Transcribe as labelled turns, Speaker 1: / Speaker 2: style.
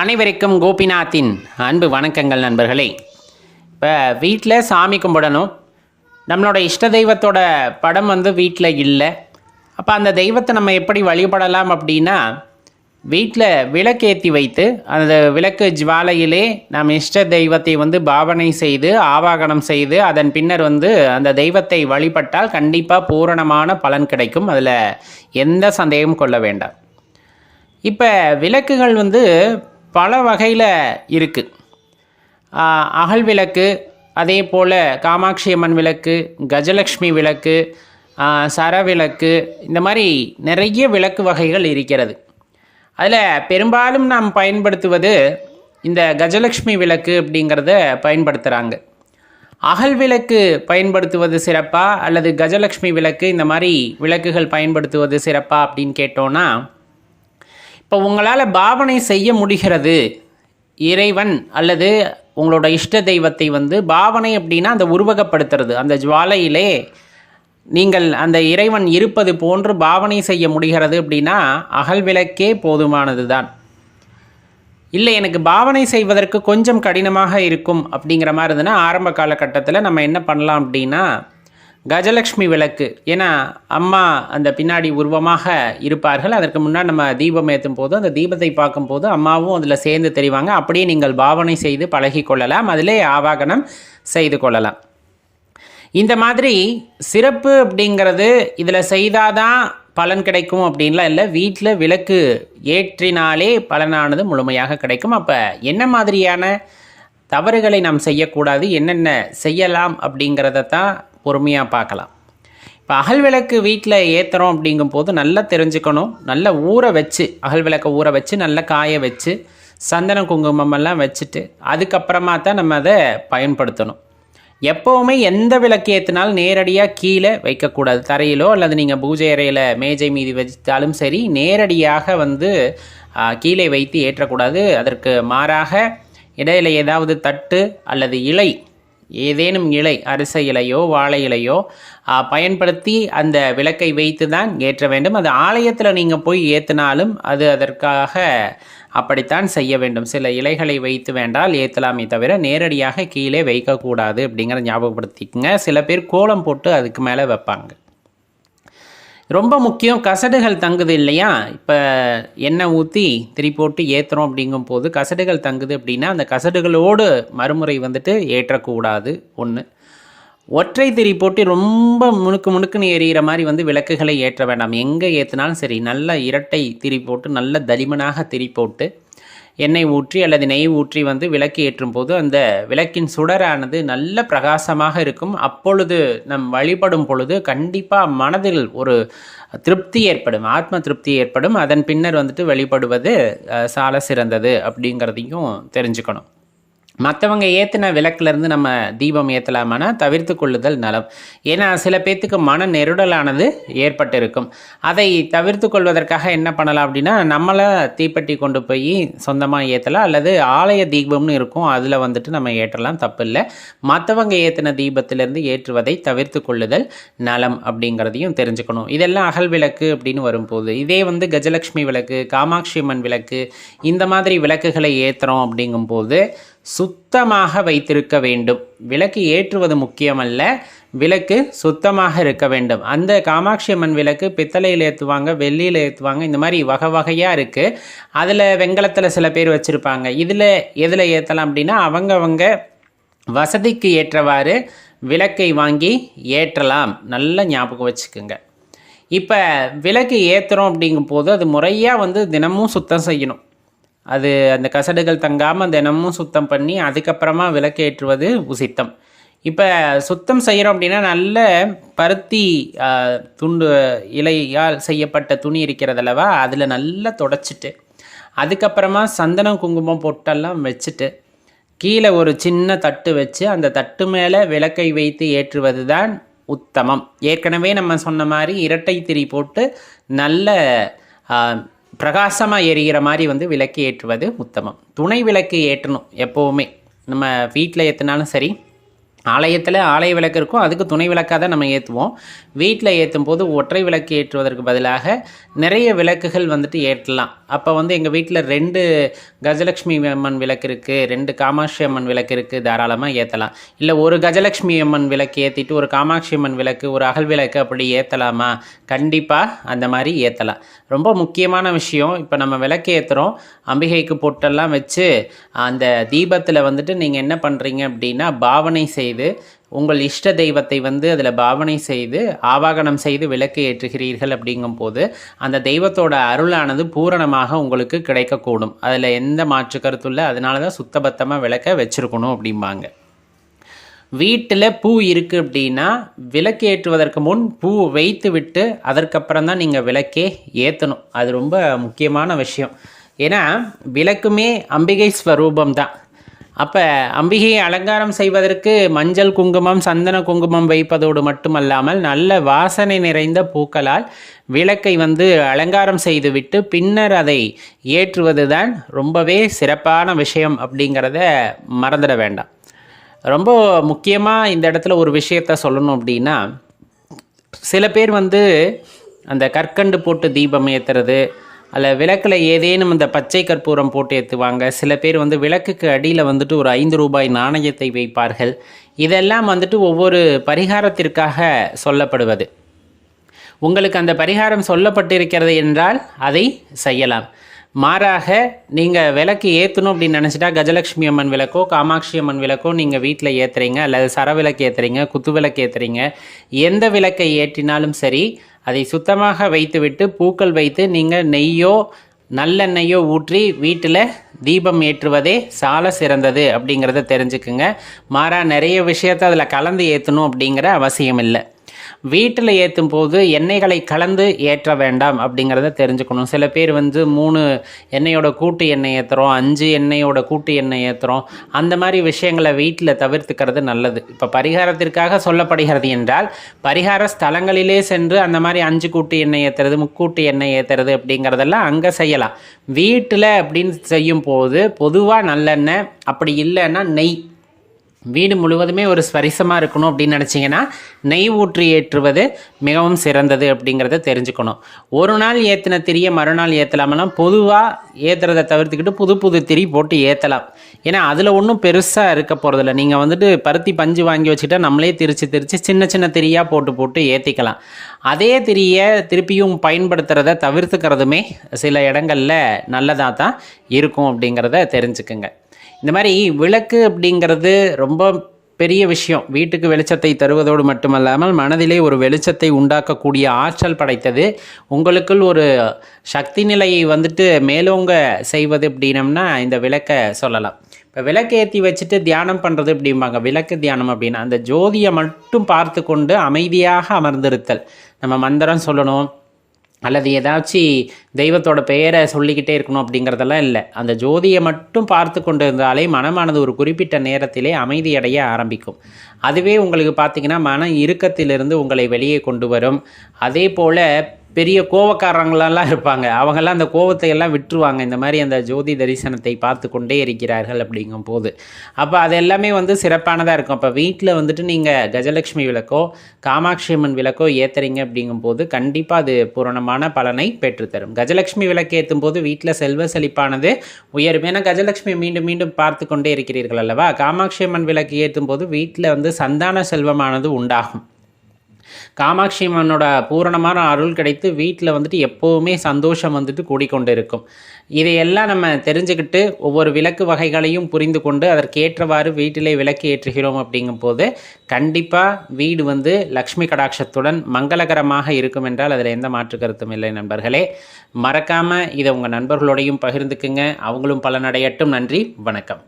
Speaker 1: அனைவருக்கும் கோபிநாத்தின் அன்பு வணக்கங்கள் நண்பர்களே. இப்போ வீட்டில் சாமி கும்பிடணும். நம்மளோட இஷ்ட தெய்வத்தோட படம் வந்து வீட்டில் இல்லை. அப்போ அந்த தெய்வத்தை நம்ம எப்படி வழிபடலாம் அப்படின்னா வீட்டில் விளக்கேற்றி வைத்து அந்த விளக்கு ஜுவாலையிலே நாம் இஷ்ட தெய்வத்தை வந்து பாவனை செய்து ஆவாகனம் செய்து அதன் பின்னர் வந்து அந்த தெய்வத்தை வழிபட்டால் கண்டிப்பாக பூரணமான பலன் கிடைக்கும். அதில் எந்த சந்தேகமும் கொள்ள வேண்டாம். இப்போ விளக்குகள் வந்து பல வகையில் இருக்குது அகல் விளக்கு அதே போல் காமாட்சி அம்மன் விளக்கு கஜலக்ஷ்மி விளக்கு சரவிளக்கு சர விளக்கு இந்த மாதிரி நிறைய விளக்கு வகைகள் இருக்கிறது. அதில் பெரும்பாலும் நாம் பயன்படுத்துவது இந்த கஜலக்ஷ்மி விளக்கு அப்படிங்கிறத பயன்படுத்துகிறாங்க அகல் விளக்கு பயன்படுத்துவது சிறப்பா அல்லது கஜலக்ஷ்மி விளக்கு இந்த மாதிரி விளக்குகள் பயன்படுத்துவது சிறப்பா அப்படின்னு கேட்டோன்னா இப்போ உங்களால் பாவனை செய்ய முடிகிறது. இறைவன் அல்லது உங்களோட இஷ்ட தெய்வத்தை வந்து பாவனை அப்படின்னா அந்த உருவகப்படுத்துறது. அந்த ஜுவாலையிலே நீங்கள் அந்த இறைவன் இருப்பது போன்று பாவனை செய்ய முடிகிறது அப்படின்னா அகல் விளக்கே போதுமானது தான் இல்லை எனக்கு பாவனை செய்வதற்கு கொஞ்சம் கடினமாக இருக்கும் அப்படிங்கிற மாதிரி இருந்ததுன்னா ஆரம்ப காலகட்டத்தில் நம்ம என்ன பண்ணலாம் அப்படின்னா கஜலக்ஷ்மி விளக்கு. ஏன்னா அம்மா அந்த பின்னாடி உருவமாக இருப்பார்கள். அதற்கு முன்னாடி நம்ம தீபம் ஏற்றும் போது அந்த தீபத்தை பார்க்கும்போது அம்மாவும் அதில் சேர்ந்து தெரிவாங்க. அப்படியே நீங்கள் பாவனை செய்து பழகி கொள்ளலாம். அதிலே ஆவாகனம் செய்து கொள்ளலாம். இந்த மாதிரி சிறப்பு அப்படிங்கிறது இதில் செய்தாதான் பலன் கிடைக்கும் அப்படின்லாம் இல்லை. வீட்டில் விளக்கு ஏற்றினாலே பலனானது முழுமையாக கிடைக்கும். அப்போ என்ன மாதிரியான தவறுகளை நாம் செய்யக்கூடாது? என்னென்ன செய்யலாம் அப்படிங்கிறத தான் பொறுமையாக பார்க்கலாம். இப்போ அகல் விளக்கு வீட்டில் ஏற்றுறோம் அப்படிங்கும்போது நல்லா தெரிஞ்சுக்கணும். நல்லா ஊற வச்சு அகல் விளக்கை ஊற வச்சு நல்லா காய வச்சு சந்தன குங்குமம் எல்லாம் வச்சுட்டு அதுக்கப்புறமா தான் நம்ம அதை பயன்படுத்தணும். எப்போவுமே எந்த விளக்கு ஏற்றினாலும் நேரடியாக கீழே வைக்கக்கூடாது. தரையிலோ அல்லது நீங்கள் பூஜை அறையில் மேஜை மீதி வச்சாலும் சரி நேரடியாக வந்து கீழே வைத்து ஏற்றக்கூடாது. அதற்கு மாறாக இடையில ஏதாவது தட்டு அல்லது இலை ஏதேனும் இலை அரச இலையோ வாழை இலையோ பயன்படுத்தி அந்த விளக்கை வைத்து தான் ஏற்ற வேண்டும். அது ஆலயத்தில் நீங்கள் போய் ஏற்றினாலும் அது அதற்காக அப்படித்தான் செய்ய வேண்டும். சில இலைகளை வைத்து வேண்டால் ஏற்றலாமே தவிர நேரடியாக கீழே வைக்கக்கூடாது அப்படிங்கிற ஞாபகப்படுத்திக்கங்க. சில பேர் கோலம் போட்டு அதுக்கு மேலே வைப்பாங்க. ரொம்ப முக்கியம் கசடுகள் தங்குது இல்லையா? இப்போ எண்ணெய் ஊற்றி திரி போட்டு ஏற்றுறோம் அப்படிங்கும் போது கசடுகள் தங்குது அப்படின்னா அந்த கசடுகளோடு மறுமுறை வந்துட்டு ஏற்றக்கூடாது. ஒன்று ஒற்றை திரி போட்டு ரொம்ப முணுக்கு முணுக்குன்னு எரியிற மாதிரி வந்து விளக்குகளை ஏற்ற வேண்டாம். எங்கே ஏற்றினாலும் சரி நல்ல இரட்டை திரி போட்டு நல்ல தளிமனாக திரி போட்டு எண்ணெய் ஊற்றி அல்லது நெய் ஊற்றி வந்து விளக்கு ஏற்றும் போது அந்த விளக்கின் சுடரானது நல்ல பிரகாசமாக இருக்கும். அப்பொழுது நம் வழிபடும் பொழுது கண்டிப்பாக மனதில் ஒரு திருப்தி ஏற்படும். ஆத்ம திருப்தி ஏற்படும். அதன் பின்னர் வந்துட்டு வழிபடுவது சால சிறந்தது அப்படிங்கிறதையும் தெரிஞ்சுக்கணும். மற்றவங்க ஏற்றின விளக்குலேருந்து நம்ம தீபம் ஏற்றலாமானா தவிர்த்து கொள்ளுதல் நலம். ஏன்னா சில பேர்த்துக்கு மன நெருடலானது ஏற்பட்டு இருக்கும் அதை தவிர்த்து கொள்வதற்காக என்ன பண்ணலாம் அப்படின்னா நம்மளை தீப்பெட்டி கொண்டு போய் சொந்தமாக ஏற்றலாம் அல்லது ஆலய தீபம்னு இருக்கும் அதில் வந்துட்டு நம்ம ஏற்றலாம். தப்பு இல்லை மற்றவங்க ஏற்றின தீபத்திலேருந்து ஏற்றுவதை தவிர்த்து கொள்ளுதல் நலம் அப்படிங்கிறதையும் தெரிஞ்சுக்கணும். இதெல்லாம் அகல் விளக்கு அப்படின்னு வரும்போது இதே வந்து கஜலக்ஷ்மி விளக்கு காமாட்சி அம்மன் விளக்கு இந்த மாதிரி விளக்குகளை ஏற்றுறோம் அப்படிங்கும்போது சுத்தமாக வைத்திருக்க வேண்டும். விளக்கு ஏற்றுவது முக்கியமல்ல. விளக்கு சுத்தமாக இருக்க வேண்டும். அந்த காமாட்சி அம்மன் விளக்கு பித்தளையில் ஏற்றுவாங்க வெள்ளியில் ஏற்றுவாங்க இந்த மாதிரி வகை வகையாக இருக்குது அதில் வெங்கலத்தில் சில பேர் வச்சுருப்பாங்க. இதில் எதில் ஏற்றலாம் அப்படின்னா அவங்கவங்க வசதிக்கு ஏற்றவாறு விளக்கை வாங்கி ஏற்றலாம். நல்ல ஞாபகம் வச்சுக்கோங்க. இப்போ விளக்கு ஏற்றுறோம் அப்படிங்கும்போது அது முறையாக வந்து தினமும் சுத்தம் செய்யணும். அது அந்த கசடுகள் தங்காமல் தினமும் சுத்தம் பண்ணி அதுக்கப்புறமா விளக்கேற்றுவது உசித்தம். இப்போ சுத்தம் செய்கிறோம் அப்படின்னா நல்ல பருத்தி துண்டு இலையால் செய்யப்பட்ட துணி இருக்கிறதல்லவா அதில் நல்லா தொடச்சிட்டு அதுக்கப்புறமா சந்தனம் குங்குமம் பொட்டெல்லாம் வச்சுட்டு கீழே ஒரு சின்ன தட்டு வச்சு அந்த தட்டு மேலே விளக்கை வைத்து ஏற்றுவது தான் உத்தமம். ஏற்கனவே நம்ம சொன்ன மாதிரி இரட்டை திரி போட்டு நல்ல பிரகாசமாக எரிகிற மாதிரி வந்து விளக்கு ஏற்றுவது உத்தமம். துணை விளக்கு ஏற்றணும் எப்போவுமே. நம்ம வீட்டில் ஏற்றினாலும் சரி ஆலயத்தில் ஆலய விளக்கு இருக்கும் அதுக்கு துணை விளக்காக தான் நம்ம ஏற்றுவோம் வீட்டில் ஏற்றும் போது ஒற்றை விளக்கு ஏற்றுவதற்கு பதிலாக நிறைய விளக்குகள் வந்துட்டு ஏற்றலாம். அப்போ வந்து எங்கள் வீட்டில் ரெண்டு கஜலட்சுமி அம்மன் விளக்கு இருக்குது ரெண்டு காமாட்சி அம்மன் விளக்கு இருக்குது தாராளமாக ஏற்றலாம் இல்லை ஒரு கஜலட்சுமி அம்மன் விளக்கு ஏற்றிட்டு ஒரு காமாட்சி அம்மன் விளக்கு ஒரு அகல் விளக்கு அப்படி ஏற்றலாமா கண்டிப்பாக அந்த மாதிரி ஏற்றலாம் ரொம்ப முக்கியமான விஷயம் இப்போ நம்ம விளக்கு ஏற்றுறோம் அம்பிகைக்கு பொட்டெல்லாம் வச்சு அந்த தீபத்தில் வந்துட்டு நீங்கள் என்ன பண்ணுறீங்க அப்படின்னா பாவனை செய்து உங்கள் இஷ்ட தெய்வத்தை வந்து அதில் பாவனை செய்து ஆவாகனம் செய்து விளக்கு ஏற்றுகிறீர்கள் அப்படிங்கும்போது அந்த தெய்வத்தோட அருளானது பூரணமாக உங்களுக்கு கிடைக்கக்கூடும். அதில் எந்த மாற்று கருத்தும் இல்லை. அதனால தான் சுத்தபத்தமாக விளக்க வச்சுருக்கணும் அப்படிம்பாங்க. வீட்டில் பூ இருக்குது அப்படின்னா விளக்கு ஏற்றுவதற்கு முன் பூ வைத்து விட்டு அதற்கப்புறம் தான் நீங்கள் விளக்கே ஏற்றணும் அது ரொம்ப முக்கியமான விஷயம். ஏன்னா விளக்குமே அம்பிகை ஸ்வரூபம் தான். அப்போ அம்பிகையை அலங்காரம் செய்வதற்கு மஞ்சள் குங்குமம் சந்தன குங்குமம் வைப்பதோடு மட்டுமல்லாமல் நல்ல வாசனை நிறைந்த பூக்களால் விளக்கை வந்து அலங்காரம் செய்துவிட்டு பின்னர் அதை ஏற்றுவது தான் ரொம்பவே சிறப்பான விஷயம் அப்படிங்கிறத மறந்துட வேண்டாம். ரொம்ப முக்கியமாக இந்த இடத்துல ஒரு விஷயத்த சொல்லணும் அப்படின்னா சில பேர் வந்து அந்த கற்கண்டு போட்டு தீபம் ஏற்றுறது அதில் விளக்கில் ஏதேனும் இந்த பச்சை கற்பூரம் போட்டு ஏற்றுவாங்க சில பேர் வந்து விளக்குக்கு அடியில் வந்துட்டு ஒரு ஐந்து ரூபாய் நாணயத்தை வைப்பார்கள். இதெல்லாம் வந்துட்டு ஒவ்வொரு பரிகாரத்திற்காக சொல்லப்படுவது. உங்களுக்கு அந்த பரிகாரம் சொல்லப்பட்டிருக்கிறது என்றால் அதை செய்யலாம். மாறாக நீங்கள் விளக்கு ஏற்றணும் அப்படின்னு நினச்சிட்டா கஜலட்சுமி அம்மன் விளக்கோ காமாட்சி அம்மன் விளக்கோ நீங்கள் வீட்டில் ஏற்றுறீங்க அல்லது சர விளக்கு ஏற்றுறீங்க குத்து விளக்கு ஏற்றுறீங்க எந்த விளக்கை ஏற்றினாலும் சரி அதை சுத்தமாக வைத்துவிட்டு பூக்கள் வைத்து நீங்கள் நெய்யோ நல்லெண்ணெய்யோ ஊற்றி வீட்டில் தீபம் ஏற்றுவதே சால சிறந்தது அப்படிங்கிறத தெரிஞ்சுக்குங்க. மாறா நிறைய விஷயத்தை அதில் கலந்து ஏற்றணும் அப்படிங்கிற அவசியம் இல்லை வீட்டில் ஏற்றும் போது எண்ணெய்களை கலந்து ஏற்ற வேண்டாம் அப்படிங்கிறத தெரிஞ்சுக்கணும். சில பேர் வந்து மூணு எண்ணெயோட கூட்டு எண்ணெய் ஏற்றுறோம் அஞ்சு எண்ணெயோட கூட்டு எண்ணெய் ஏற்றுறோம் அந்த மாதிரி விஷயங்களை வீட்டில் தவிர்த்துக்கிறது நல்லது. இப்போ பரிகாரத்திற்காக சொல்லப்படுகிறது என்றால் பரிகார ஸ்தலங்களிலே சென்று அந்த மாதிரி அஞ்சு கூட்டு எண்ணெய் ஏற்றுறது முக்கூட்டு எண்ணெய் ஏற்றுறது அப்படிங்கிறதெல்லாம் அங்கே செய்யலாம். வீட்டில் அப்படின்னு செய்யும் போது பொதுவாக நல்லெண்ணெய் அப்படி இல்லைன்னா நெய் வீடு முழுவதுமே ஒரு ஸ்பரிசமாக இருக்கணும் அப்படின்னு நினச்சிங்கன்னா நெய் ஊற்றி ஏற்றுவது மிகவும் சிறந்தது அப்படிங்கிறத தெரிஞ்சுக்கணும். ஒரு நாள் ஏற்றின திரியை மறுநாள் ஏற்றலாமெல்லாம் பொதுவாக ஏற்றுறதை தவிர்த்துக்கிட்டு புது புது திரி போட்டு ஏற்றலாம் ஏன்னா அதில் ஒன்றும் பெருசாக இருக்க போகிறதில்ல நீங்கள் வந்துட்டு பருத்தி பஞ்சு வாங்கி வச்சுட்டா நம்மளே திரித்து திரித்து சின்ன சின்ன திரியாக போட்டு போட்டு ஏற்றிக்கலாம் அதே திரியை திருப்பியும் பயன்படுத்துகிறத தவிர்த்துக்கிறதுமே சில இடங்களில் நல்லதாக தான் இருக்கும் அப்படிங்கிறத தெரிஞ்சுக்குங்க. இந்த மாதிரி விளக்கு அப்படிங்கிறது ரொம்ப பெரிய விஷயம். வீட்டுக்கு வெளிச்சத்தை தருவதோடு மட்டுமல்லாமல் மனதிலே ஒரு வெளிச்சத்தை உண்டாக்கக்கூடிய ஆற்றல் படைத்தது. உங்களுக்குள் ஒரு சக்தி நிலையை வந்துட்டு மேலோங்க செய்வது அப்படின்னம்னா இந்த விளக்கை சொல்லலாம். இப்போ விளக்கேற்றி வச்சுட்டு தியானம் பண்ணுறது அப்படிம்பாங்க. விளக்கு தியானம் அப்படின்னா அந்த ஜோதியை மட்டும் பார்த்து கொண்டு அமைதியாக அமர்ந்திருத்தல். நம்ம மந்திரம் சொல்லணும். அல்லது ஏதாச்சும் தெய்வத்தோட பெயரை சொல்லிக்கிட்டே இருக்கணும் அப்படிங்கிறதெல்லாம் இல்லை. அந்த ஜோதியை மட்டும் பார்த்து கொண்டு இருந்தாலே மனமானது ஒரு குறிப்பிட்ட நேரத்திலே அமைதியடைய ஆரம்பிக்கும். அதுவே உங்களுக்கு பார்த்திங்கன்னா மன இறுக்கத்திலிருந்து உங்களை வெளியே கொண்டு வரும். அதே போல் பெரிய கோவக்காரங்களெல்லாம் இருப்பாங்க. அவங்கெல்லாம் அந்த கோவத்தை எல்லாம் விட்டுருவாங்க. இந்த மாதிரி அந்த ஜோதி தரிசனத்தை பார்த்து கொண்டே இருக்கிறார்கள் அப்படிங்கும் போது அப்போ அது எல்லாமே வந்து சிறப்பானதாக இருக்கும். அப்போ வீட்டில் வந்துட்டு நீங்கள் கஜலட்சுமி விளக்கோ காமாட்சி அம்மன் விளக்கோ ஏற்றுறீங்க அப்படிங்கும்போது கண்டிப்பாக அது பூரணமான பலனை பெற்றுத்தரும். கஜலட்சுமி விளக்கு ஏற்றும் போது வீட்டில் செல்வ செழிப்பானது உயரும். ஏன்னா கஜலட்சுமி மீண்டும் மீண்டும் பார்த்து கொண்டே இருக்கிறீர்கள் அல்லவா? காமாட்சி அம்மன் விளக்கு ஏற்றும் போது வீட்டில் வந்து சந்தான செல்வமானது உண்டாகும். காமாட்சி அம்மனோட பூரணமான அருள் கிடைத்து வீட்டில் வந்துட்டு எப்போவுமே சந்தோஷம் வந்துட்டு கூடிக்கொண்டு இருக்கும் இதையெல்லாம் நம்ம தெரிஞ்சுக்கிட்டு ஒவ்வொரு விளக்கு வகைகளையும் புரிந்து கொண்டு அதற்கேற்றவாறு வீட்டிலே விளக்கு ஏற்றுகிறோம் அப்படிங்கும் போது கண்டிப்பாக வீடு வந்து லக்ஷ்மி கடாட்சத்துடன் மங்களகரமாக இருக்கும் என்றால் அதில் எந்த மாற்று கருத்தும் இல்லை நண்பர்களே. மறக்காமல் இதை உங்கள் நண்பர்களோடையும் பகிர்ந்துக்குங்க. அவங்களும் பலனடையட்டும். நன்றி. வணக்கம்.